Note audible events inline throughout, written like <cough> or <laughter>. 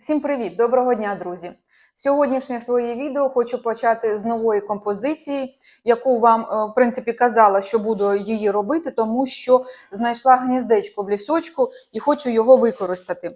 Всім привіт! Доброго дня, друзі! Сьогоднішнє своє відео хочу почати з нової композиції, яку вам, е, в принципі, казала, що буду її робити, тому що знайшла гніздечко в лісочку і хочу його використати.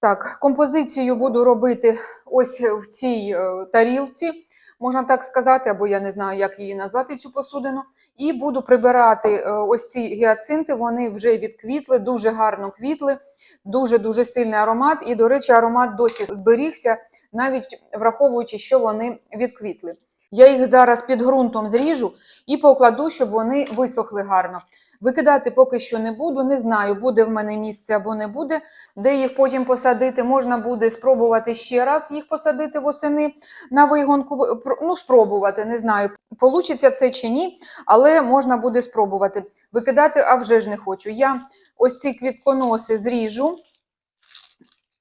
Так, композицію буду робити ось в цій е, тарілці, можна так сказати, або я не знаю, як її назвати, цю посудину. І буду прибирати е, ось ці гіацинти, вони вже відквітли, дуже гарно квітли, дуже-дуже сильний аромат. І, до речі, аромат досі зберігся, навіть враховуючи, що вони відквітли. Я їх зараз під ґрунтом зріжу і покладу, щоб вони висохли гарно. Викидати поки що не буду, не знаю, буде в мене місце або не буде, де їх потім посадити. Можна буде спробувати ще раз їх посадити восени на вигонку. Ну, спробувати, не знаю, получиться це чи ні, але можна буде спробувати. Викидати, а вже ж не хочу. Я ось ці квітконоси зріжу.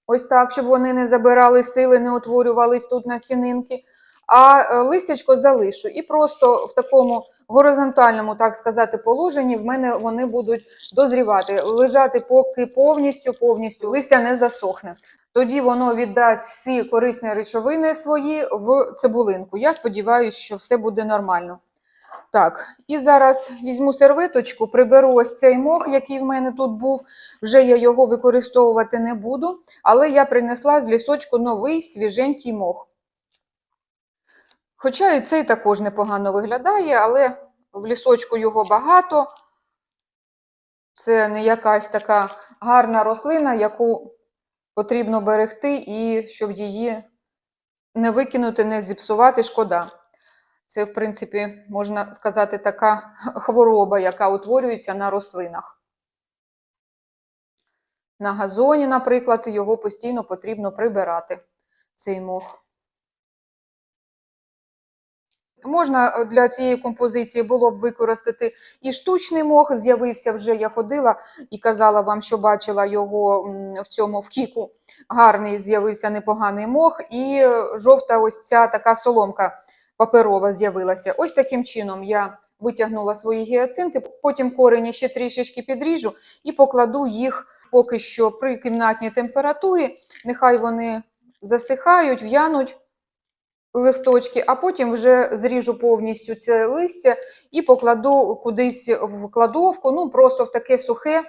Ось так, щоб вони не забирали сили, не утворювались тут насінинки. А е, листячко залишу. І просто в такому горизонтальному, так сказати, положенні в мене вони будуть дозрівати, лежати поки повністю, повністю листя не засохне. Тоді воно віддасть всі корисні речовини свої в цибулинку. Я сподіваюся, що все буде нормально. Так, і зараз візьму серветочку, приберу ось цей мох, який в мене тут був. Вже я його використовувати не буду, але я принесла з лісочку новий свіженький мох. Хоча і цей також непогано виглядає, але в лісочку його багато. Це не якась така гарна рослина, яку потрібно берегти, і щоб її не викинути, не зіпсувати, шкода. Це, в принципі, можна сказати, така <laughs> хвороба, яка утворюється на рослинах. На газоні, наприклад, його постійно потрібно прибирати, цей мох. Можна е, для цієї композиції було б використати і штучний мох. З'явився вже, я ходила і казала вам, що бачила його в цьому в кіку. Гарний з'явився непоганий мох, і е, жовта ось ця така соломка паперова з'явилася. Ось таким чином я витягнула свої гіацинти, потім корені ще трішечки підріжу і покладу їх поки що при кімнатній температурі. Нехай вони засихають, в'януть листочки, а потім вже зріжу повністю це листя і покладу кудись в кладовку, ну просто в таке сухе,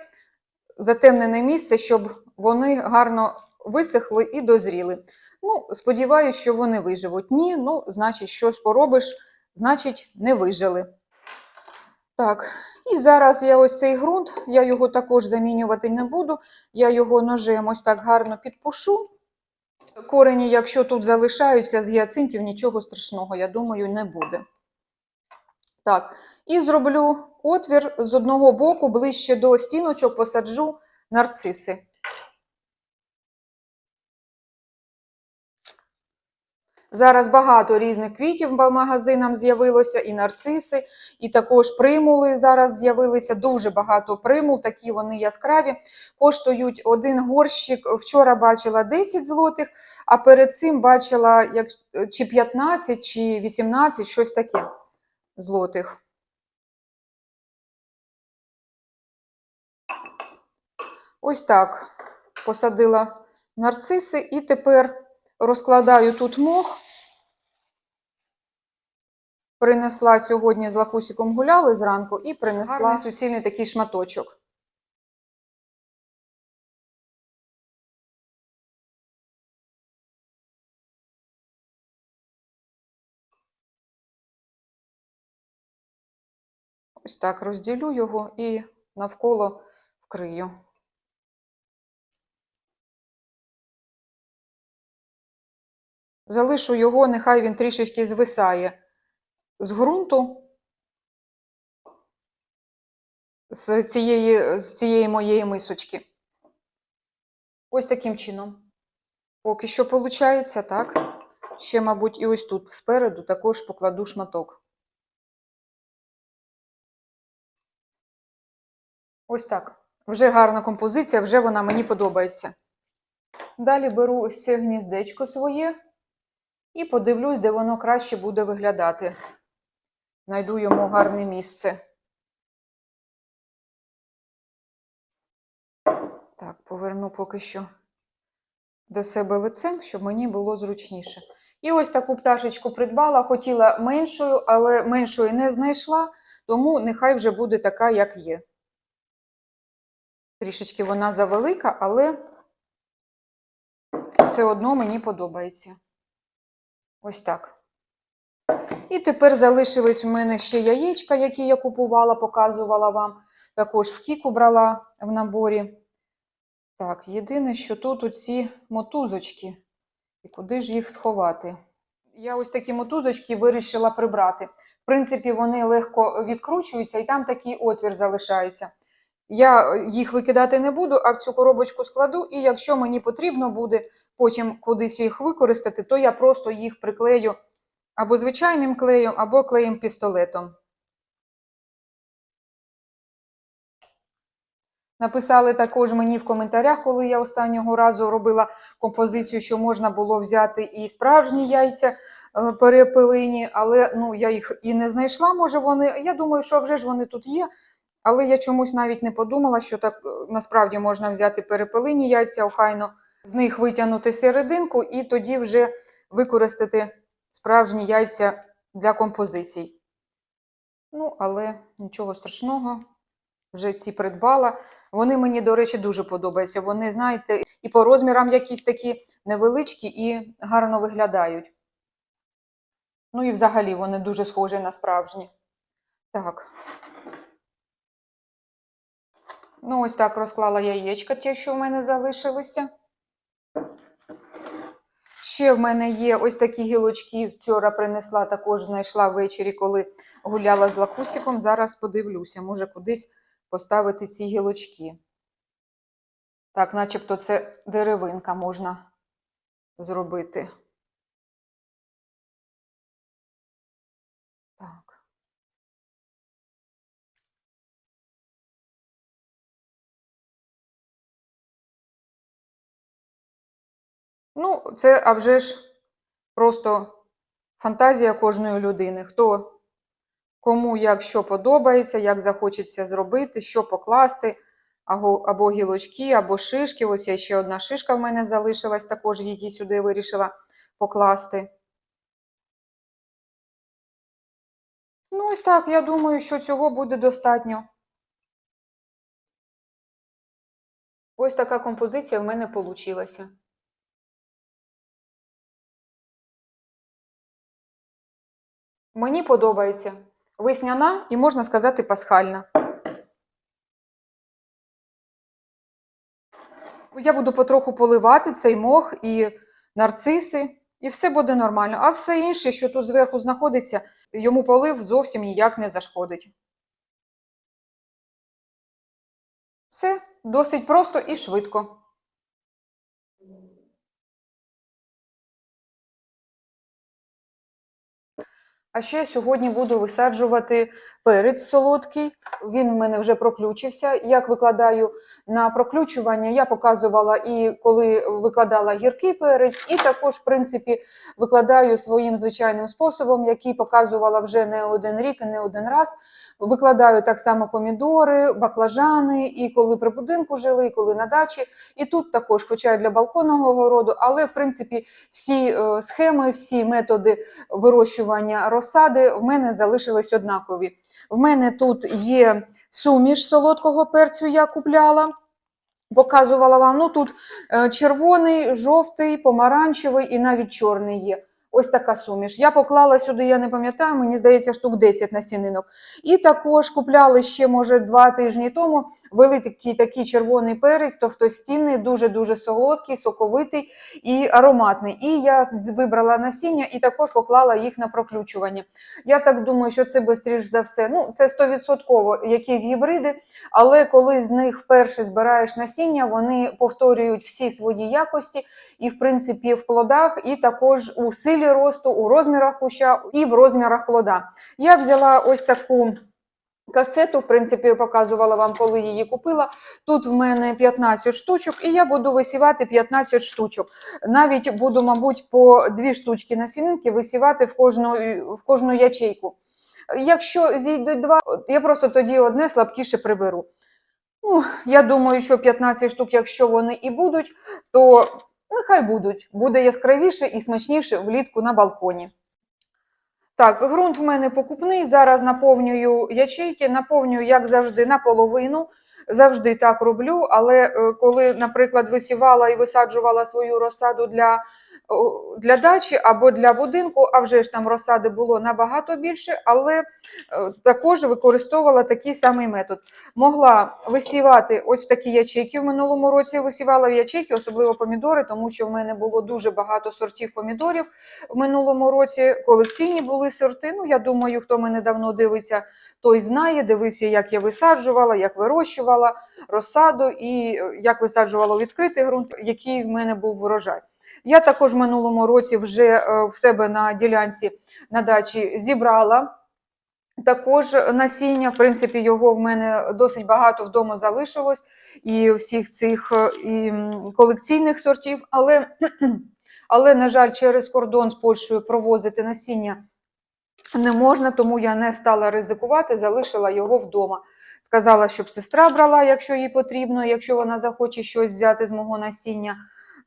затемнене місце, щоб вони гарно висохли і дозріли. Ну, сподіваюся, що вони виживуть. Ні, ну, значить, що ж поробиш, значить, не вижили. Так, і зараз я ось цей ґрунт, я його також замінювати не буду. Я його ножем ось так гарно підпушу. Корені, якщо тут залишаються з гіацинтів, нічого страшного, я думаю, не буде. Так, і зроблю отвір з одного боку, ближче до стіночок посаджу нарциси. Зараз багато різних квітів по магазинам з'явилося, і нарциси, і також примули зараз з'явилися. Дуже багато примул, такі вони яскраві. Коштують один горщик. Вчора бачила 10 злотих, а перед цим бачила як, чи 15, чи 18, щось таке злотих. Ось так посадила нарциси і тепер розкладаю тут мох. Принесла сьогодні з лакусиком гуляли зранку і принесла Гарний суцільний такий шматочок. Ось так розділю його і навколо вкрию. Залишу його, нехай він трішечки звисає з ґрунту, з цієї, з цієї моєї мисочки. Ось таким чином. Поки що виходить, так. Ще, мабуть, і ось тут спереду також покладу шматок. Ось так. Вже гарна композиція, вже вона мені подобається. Далі беру ось це гніздечко своє. І подивлюсь, де воно краще буде виглядати. Найду йому гарне місце. Так, поверну поки що до себе лицем, щоб мені було зручніше. І ось таку пташечку придбала, хотіла меншою, але меншої не знайшла, тому нехай вже буде така, як є. Трішечки вона завелика, але все одно мені подобається. Ось так. І тепер залишились у мене ще яєчка, які я купувала, показувала вам. Також в кіку брала в наборі. Так, єдине, що тут оці мотузочки. І куди ж їх сховати? Я ось такі мотузочки вирішила прибрати. В принципі, вони легко відкручуються і там такий отвір залишається. Я їх викидати не буду, а в цю коробочку складу, і якщо мені потрібно буде потім кудись їх використати, то я просто їх приклею або звичайним клеєм, або клеєм пістолетом. Написали також мені в коментарях, коли я останнього разу робила композицію, що можна було взяти і справжні яйця е, перепелині, але ну, я їх і не знайшла. Може, вони. Я думаю, що вже ж вони тут є. Але я чомусь навіть не подумала, що так е, насправді можна взяти перепелині яйця, охайно з них витягнути серединку і тоді вже використати справжні яйця для композицій. Ну, але нічого страшного, вже ці придбала. Вони мені, до речі, дуже подобаються. Вони, знаєте, і по розмірам якісь такі невеличкі і гарно виглядають. Ну і взагалі вони дуже схожі на справжні. Так. Ну, ось так розклала яєчка, ті, що в мене залишилися. Ще в мене є ось такі гілочки. Вчора принесла, також знайшла ввечері, коли гуляла з лакусиком. Зараз подивлюся, може кудись поставити ці гілочки. Так, начебто це деревинка можна зробити. Ну, це а вже ж просто фантазія кожної людини. Хто кому як що подобається, як захочеться зробити, що покласти, або, гілочки, або шишки. Ось є ще одна шишка в мене залишилась, також її сюди вирішила покласти. Ну, ось так, я думаю, що цього буде достатньо. Ось така композиція в мене вийшла. Мені подобається весняна і, можна сказати, пасхальна. Я буду потроху поливати цей мох і нарциси, і все буде нормально. А все інше, що тут зверху знаходиться, йому полив зовсім ніяк не зашкодить. Все досить просто і швидко. А ще сьогодні буду висаджувати перець солодкий. Він в мене вже проключився. Як викладаю на проключування, я показувала і коли викладала гіркий перець, і також, в принципі, викладаю своїм звичайним способом, який показувала вже не один рік і не один раз. Викладаю так само помідори, баклажани, і коли при будинку жили, і коли на дачі. І тут також, хоча й для балконного городу, але в принципі всі е, схеми, всі методи вирощування розсади в мене залишились однакові. В мене тут є суміш солодкого перцю, я купляла. Показувала вам, ну тут е, червоний, жовтий, помаранчевий і навіть чорний є. Ось така суміш. Я поклала сюди, я не пам'ятаю, мені здається, штук 10 насінинок. І також купляли ще, може, два тижні тому великий такий червоний перець, товстостінний, дуже-дуже солодкий, соковитий і ароматний. І я вибрала насіння і також поклала їх на проключування. Я так думаю, що це швидше за все. Ну, це 100% якісь гібриди, але коли з них вперше збираєш насіння, вони повторюють всі свої якості, і в принципі в плодах, і також у силі росту, у розмірах куща і в розмірах плода. Я взяла ось таку. Касету, в принципі, показувала вам, коли її купила. Тут в мене 15 штучок, і я буду висівати 15 штучок. Навіть буду, мабуть, по дві штучки насінинки висівати в кожну, в кожну ячейку. Якщо зійдуть два, я просто тоді одне слабкіше приберу. Ну, я думаю, що 15 штук, якщо вони і будуть, то нехай будуть. Буде яскравіше і смачніше влітку на балконі. Так, ґрунт в мене покупний. Зараз наповнюю ячейки, наповнюю, як завжди, наполовину. Завжди так роблю, але е, коли, наприклад, висівала і висаджувала свою розсаду для, для дачі або для будинку, а вже ж там розсади було набагато більше, але е, також використовувала такий самий метод. Могла висівати ось в такі ячейки в минулому році. Висівала в ячейки, особливо помідори, тому що в мене було дуже багато сортів помідорів в минулому році. Колекційні були сорти. Ну, я думаю, хто мене давно дивиться, той знає, дивився, як я висаджувала, як вирощувала розсаду і е, як висаджувала відкритий ґрунт, який в мене був врожай. Я також минулому році вже е, в себе на ділянці на дачі зібрала. Також насіння, в принципі, його в мене досить багато вдома залишилось, і всіх цих е, і колекційних сортів, але, <clears throat> але, на жаль, через кордон з Польщею провозити насіння не можна, тому я не стала ризикувати, залишила його вдома. Сказала, щоб сестра брала, якщо їй потрібно, якщо вона захоче щось взяти з мого насіння,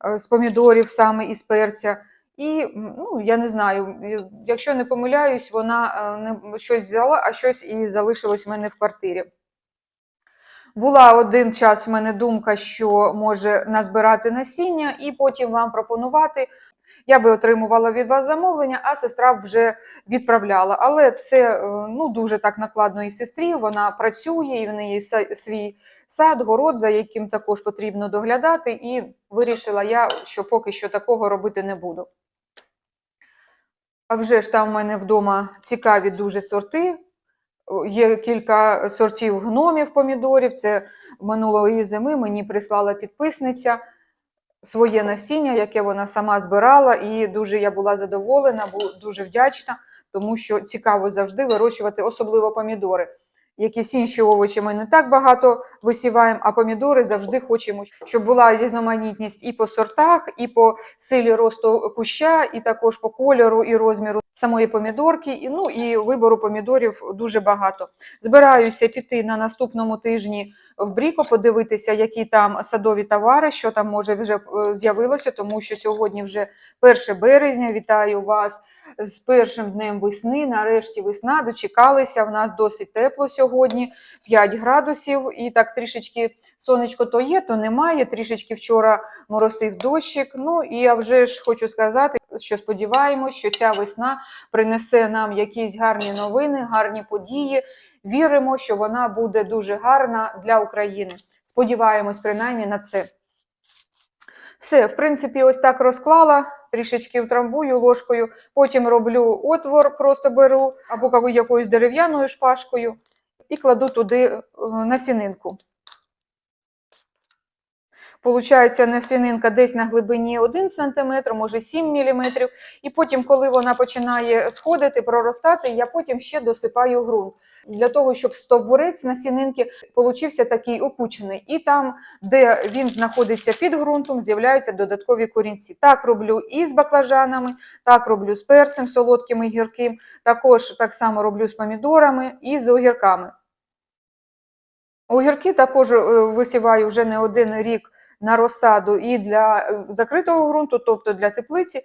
е, з помідорів саме із перця. І ну, я не знаю, якщо не помиляюсь, вона е, не, щось взяла, а щось і залишилось в мене в квартирі. Була один час в мене думка, що може назбирати насіння і потім вам пропонувати. Я би отримувала від вас замовлення, а сестра б вже відправляла. Але це е, ну, дуже так накладно і сестрі. Вона працює, і в неї свій сад, город, за яким також потрібно доглядати. І вирішила я, що поки що такого робити не буду. А вже ж там в мене вдома цікаві дуже сорти. Є кілька сортів гномів помідорів. Це минулої зими мені прислала підписниця своє насіння, яке вона сама збирала, і дуже я була задоволена, дуже вдячна, тому що цікаво завжди вирощувати, особливо помідори. Якісь інші овочі ми не так багато висіваємо, а помідори завжди хочемо, щоб була різноманітність і по сортах, і по силі росту куща, і також по кольору і розміру самої помідорки. І, ну, і вибору помідорів дуже багато. Збираюся піти на наступному тижні в Бріко, подивитися, які там садові товари, що там може вже е, з'явилося, тому що сьогодні вже 1 березня. Вітаю вас з першим днем весни. Нарешті весна дочекалися. В нас досить тепло сьогодні, 5 градусів, і так трішечки сонечко то є, то немає. Трішечки вчора моросив дощик. Ну і я вже ж хочу сказати, що сподіваємось, що ця весна принесе нам якісь гарні новини, гарні події. Віримо, що вона буде дуже гарна для України. Сподіваємось, принаймні на це. Все, в принципі, ось так розклала, трішечки втрамбую ложкою, потім роблю отвор, просто беру або якоюсь дерев'яною шпажкою і кладу туди е, насінинку. Получається насінинка десь на глибині 1 см, може 7 мм. І потім, коли вона починає сходити, проростати, я потім ще досипаю ґрунт. Для того, щоб стовбурець насінинки получився такий опучений. І там, де він знаходиться під ґрунтом, з'являються додаткові корінці. Так роблю і з баклажанами, так роблю з перцем солодким і гірким, також так само роблю з помідорами і з огірками. Огірки також е, висіваю вже не один рік на розсаду і для е, закритого ґрунту, тобто для теплиці.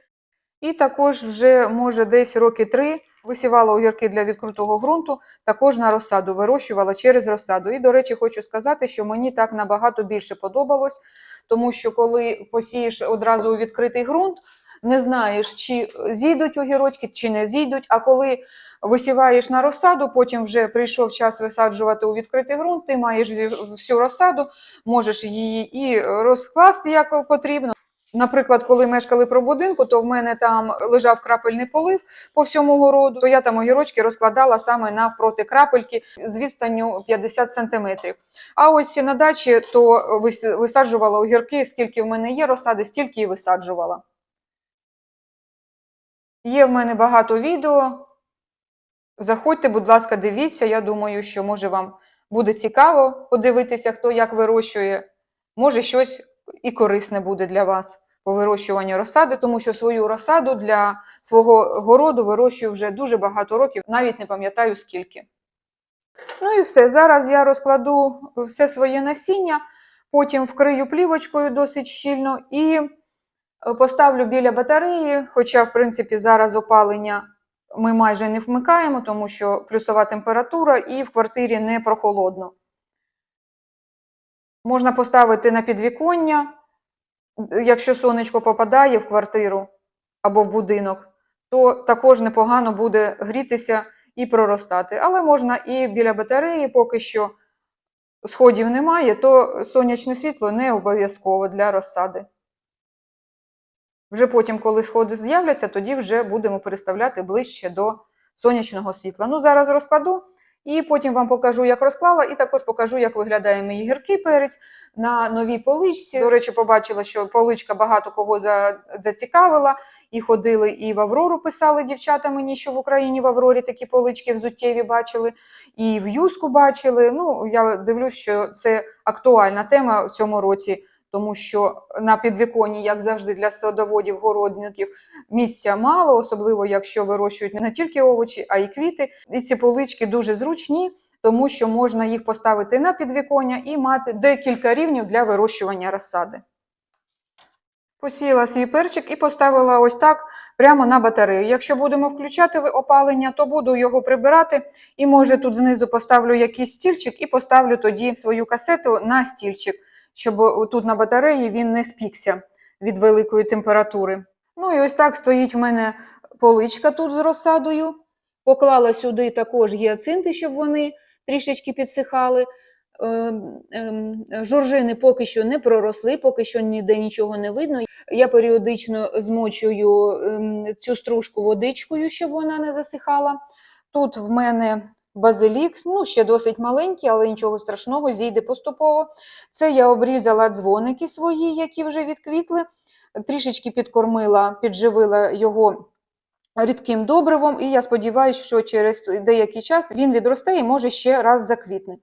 І також вже, може, десь роки три висівала огірки для відкритого ґрунту, також на розсаду, вирощувала через розсаду. І, до речі, хочу сказати, що мені так набагато більше подобалось, тому що коли посієш одразу у відкритий ґрунт, не знаєш, чи зійдуть огірочки, чи не зійдуть. А коли висіваєш на розсаду, потім вже прийшов час висаджувати у відкритий ґрунт, ти маєш всю розсаду, можеш її і розкласти як потрібно. Наприклад, коли мешкали про будинку, то в мене там лежав крапельний полив по всьому городу, то я там огірочки розкладала саме навпроти крапельки з відстанню 50 сантиметрів. А ось на дачі то вис- висаджувала огірки, скільки в мене є розсади, стільки і висаджувала. Є в мене багато відео. Заходьте, будь ласка, дивіться. Я думаю, що може вам буде цікаво подивитися, хто як вирощує. Може, щось і корисне буде для вас по вирощуванню розсади, тому що свою розсаду для свого городу вирощую вже дуже багато років, навіть не пам'ятаю скільки. Ну і все. Зараз я розкладу все своє насіння, потім вкрию плівочкою досить щільно і Поставлю біля батареї, хоча, в принципі, зараз опалення ми майже не вмикаємо, тому що плюсова температура і в квартирі не прохолодно. Можна поставити на підвіконня, Е, якщо сонечко попадає в квартиру або в будинок, то також непогано буде грітися і проростати. Але можна і біля батареї, поки що сходів немає, то сонячне світло не обов'язково для розсади. Вже потім, коли сходи з'являться, тоді вже будемо переставляти ближче до сонячного світла. Ну, зараз розкладу і потім вам покажу, як розклала, і також покажу, як виглядає мій гіркий перець на новій поличці. До речі, побачила, що поличка багато кого за- зацікавила. І ходили, і в Аврору писали дівчата мені, що в Україні в Аврорі такі полички взуттєві бачили, і в Юску бачили. Ну, я дивлюсь, що це актуальна тема в цьому році тому що на підвіконні, як завжди, для садоводів, городників місця мало, особливо якщо вирощують не тільки овочі, а й квіти. І ці полички дуже зручні, тому що можна їх поставити на підвіконня і мати декілька рівнів для вирощування розсади. Посіяла свій перчик і поставила ось так прямо на батарею. Якщо будемо включати опалення, то буду його прибирати. І може тут знизу поставлю якийсь стільчик і поставлю тоді свою касету на стільчик, щоб тут на батареї він не спікся від великої температури. Ну і ось так стоїть в мене поличка тут з розсадою. Поклала сюди також гіацинти, щоб вони трішечки підсихали. Ем, ем, Жоржини поки що не проросли, поки що ніде нічого не видно. Я періодично змочую ем, цю стружку водичкою, щоб вона не засихала. Тут в мене базилік, ну ще досить маленький, але нічого страшного, зійде поступово. Це я обрізала дзвоники свої, які вже відквітли, трішечки підкормила, підживила його рідким добривом, і я сподіваюся, що через деякий час він відросте і може ще раз заквітне.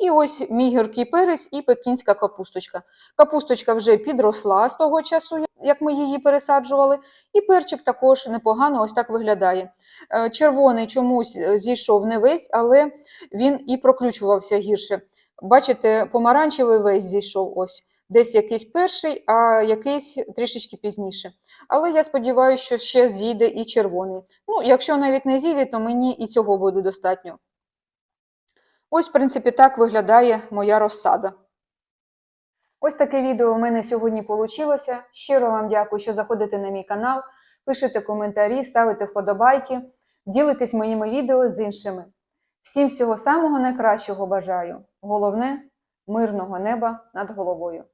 І ось мій гіркий перець і пекінська капусточка. Капусточка вже підросла з того часу, як ми її пересаджували, і перчик також непогано ось так виглядає. Е, Червоний чомусь е, зійшов не весь, але він і проключувався гірше. Бачите, помаранчевий весь зійшов ось. Десь якийсь перший, а якийсь трішечки пізніше. Але я сподіваюся, що ще зійде і червоний. Ну, якщо навіть не зійде, то мені і цього буде достатньо. Ось, в принципі, так виглядає моя розсада. Ось таке відео у мене сьогодні вийшло. Щиро вам дякую, що заходите на мій канал, пишете коментарі, ставите вподобайки, ділитесь моїми відео з іншими. Всім всього самого найкращого бажаю. Головне мирного неба над головою.